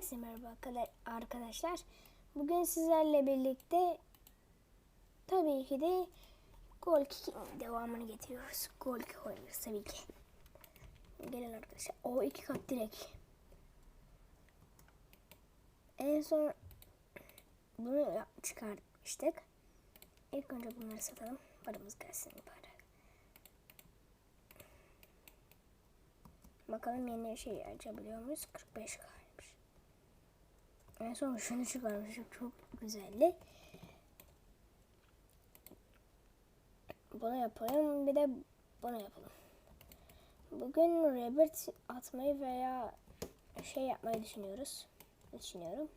Herkese merhaba arkadaşlar. Bugün sizlerle birlikte tabii ki de Gol devamını getiriyoruz. Gol Kick oynuyoruz tabii ki. Gelin arkadaşlar. O iki kat direkt. En son bunu çıkartmıştık. İlk önce bunları satalım. Paramız gelsin para. Bakalım yeni şey açabiliyor muyuz? 45 kalmış. En son şunu çıkarmışım. Çok güzeldi. Bunu yapalım. Bir de bunu yapalım. Bugün Rebirth atmayı veya şey yapmayı düşünüyoruz. Düşünüyorum.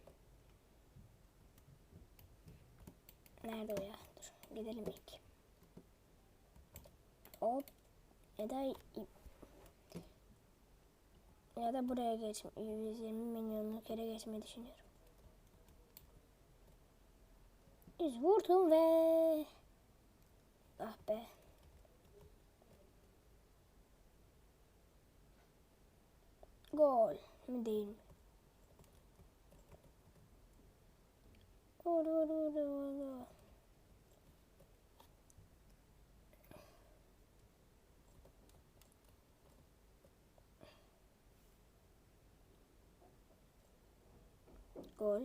Nerede o ya? Dur. Gidelim ilk. Hop. Ya da ya da buraya geçme, 120 milyonluk yere geçmeyi düşünüyorum. Yüz vurdum ve... Ah be. Gol mi değil mi? Gol.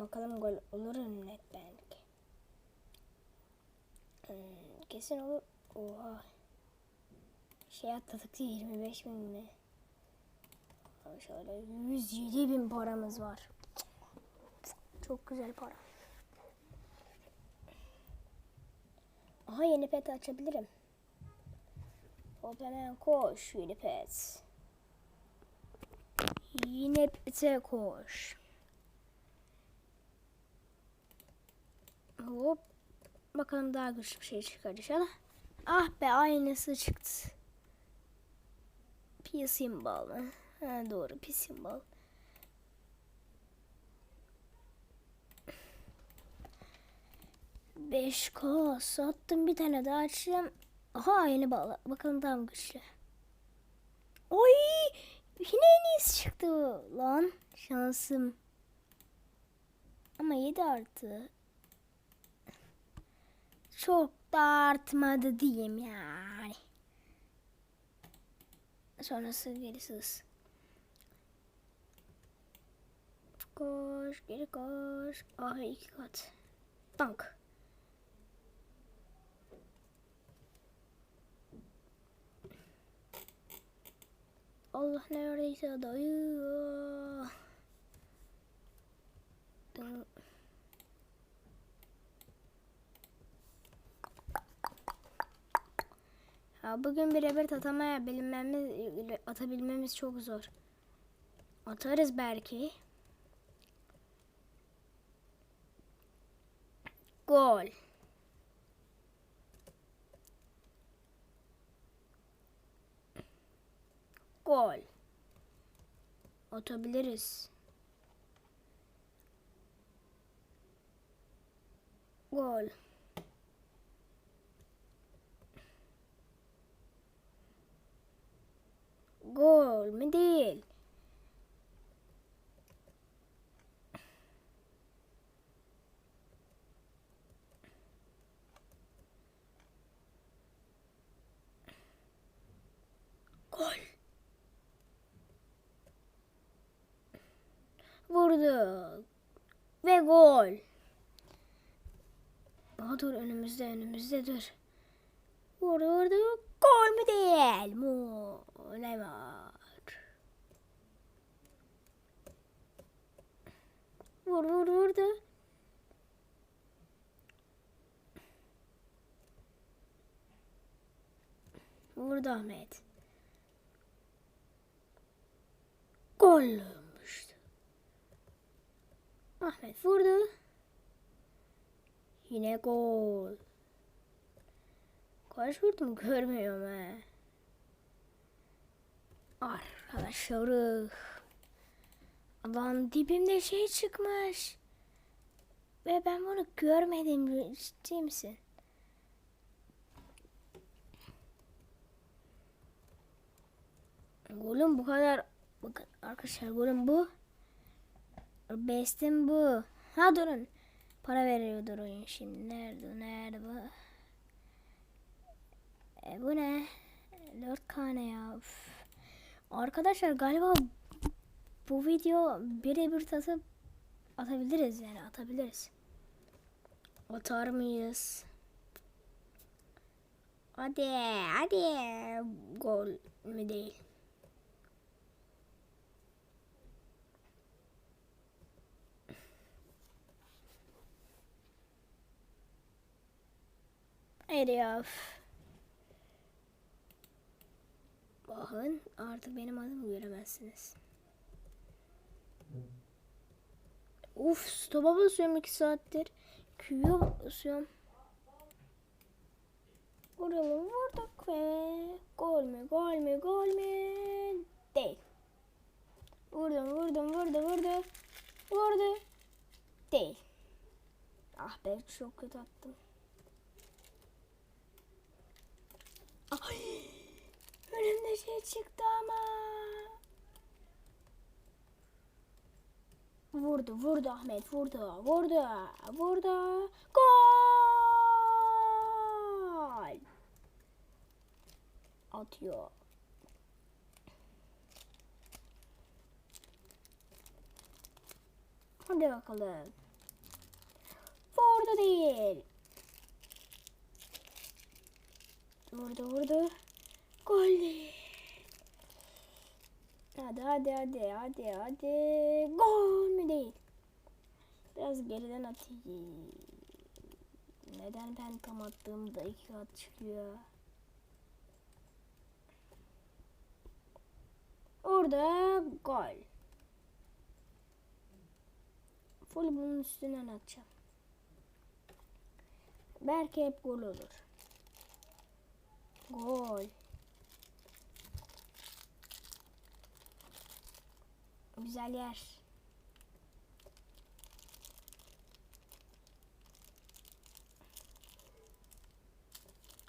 Bakalım gol olur mu net belki. Hmm, kesin olur. Oha. Şey atladık diye 25 bin mi? Şöyle 107 bin paramız var. Çok güzel para. Aha yeni pet açabilirim. Hop hemen koş yeni pet. Yine pete koş. Hop. Bakalım daha güçlü bir şey çıkar inşallah. Ah be aynısı çıktı. Pi symbol? Ha, doğru pi symbol. Beş k sattım bir tane daha açacağım. Aha yeni bağla. Bakalım daha mı güçlü. Oy! Yine en iyisi çıktı lan. Şansım. Ama 7 artı. Çok da artmadı diyeyim yani. Sonrası gerisi hız. Koş, geri koş. Ah iki kat. Tank. Allah neredeyse dayı. Ya bugün bir rebet atamaya bilmemiz, atabilmemiz çok zor. Atarız belki. Gol. Gol. Atabiliriz. Gol. Gol mü değil? Gol. Vurdu. Ve gol. Aa, dur önümüzde önümüzde dur. Vurdu vurdu. Mü değil? Mu ne var? Vur vur vurdu. Vurdu Ahmet. Gol olmuştu. Ahmet vurdu. Yine gol. Kaç vurdum görmüyorum he. Arkadaşlarım. Lan dibimde şey çıkmış. Ve ben bunu görmedim. Ciddi misin? Golüm bu kadar. Bakın arkadaşlar golüm bu. Bestim bu. Ha durun. Para veriyor durun şimdi. Nerede nerede bu? E, bu ne? 4 tane ya. Üf. Arkadaşlar galiba bu video birebir tatıp atabiliriz yani atabiliriz. Atar mıyız? Hadi hadi gol mü değil. Hayır. üf. Bakın artık benim adımı göremezsiniz. Uf stopa basıyorum 2 saattir. Q'ya basıyorum. Vuralım vurduk ve gol mü gol mü gol mü değil. Vurdum vurdum vurdu vurdu vurdu değil. Ah be çok kötü attım. Ay, önümde şey çıktı ama. Vurdu, vurdu Ahmet, vurdu, vurdu, vurdu. Gol! Atıyor. Hadi bakalım. Vurdu değil. Vurdu vurdu. Gol değil. Hadi hadi hadi hadi hadi. Gol mü değil? Biraz geriden atayım. Neden ben tam attığımda iki at çıkıyor? Orada gol. Full bunun üstünden atacağım. Belki hep gol olur. Gol. Güzel yer.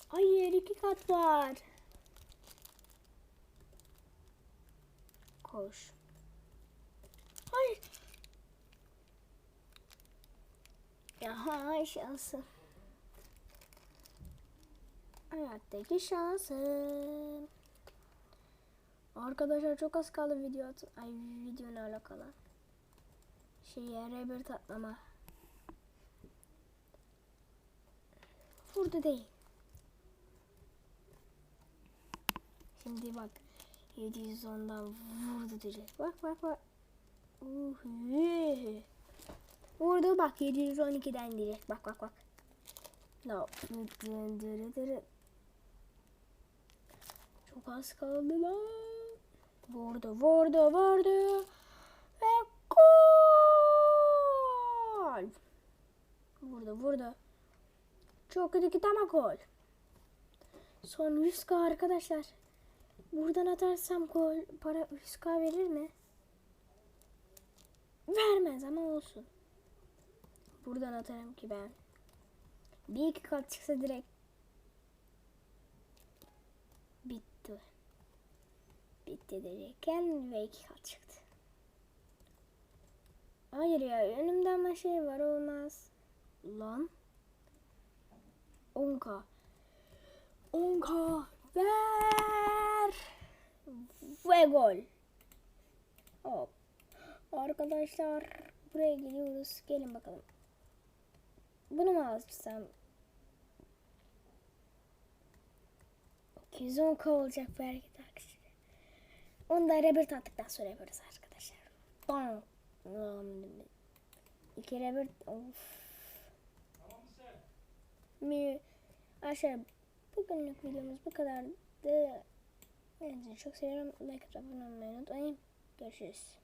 Hayır iki kat var. Koş. Hayır. Ya şansım. Hayattaki şansım. Arkadaşlar çok az kaldı video at ay video ile alakalı. Şey yere bir tatlama. Vurdu değil. Şimdi bak 710'dan vurdu direkt. Bak bak bak. Uhu. Vurdu bak 712'den direkt. Bak bak bak. No. Çok az kaldı lan. Vurdu, vurdu, vurdu. Ve gol. Vurdu, vurdu. Çok kötü gitti ama gol. Son 100k arkadaşlar. Buradan atarsam gol para 100k verir mi? Vermez ama olsun. Buradan atarım ki ben. Bir iki kat çıksa direkt bitti. Bitti diyecekken ve iki kat çıktı. Hayır ya önümde ama şey var olmaz. Lan. 10k. 10k ver. Ve gol. Hop. Arkadaşlar buraya gidiyoruz. Gelin bakalım. Bunu mu alsam? 210k olacak belki de. Onu da rebirth attıktan sonra yaparız arkadaşlar. Bam. İki rebirth. Of. Mi? Arkadaşlar bugünlük videomuz bu kadardı. Kendinize çok seviyorum. Like abone olmayı unutmayın. Görüşürüz.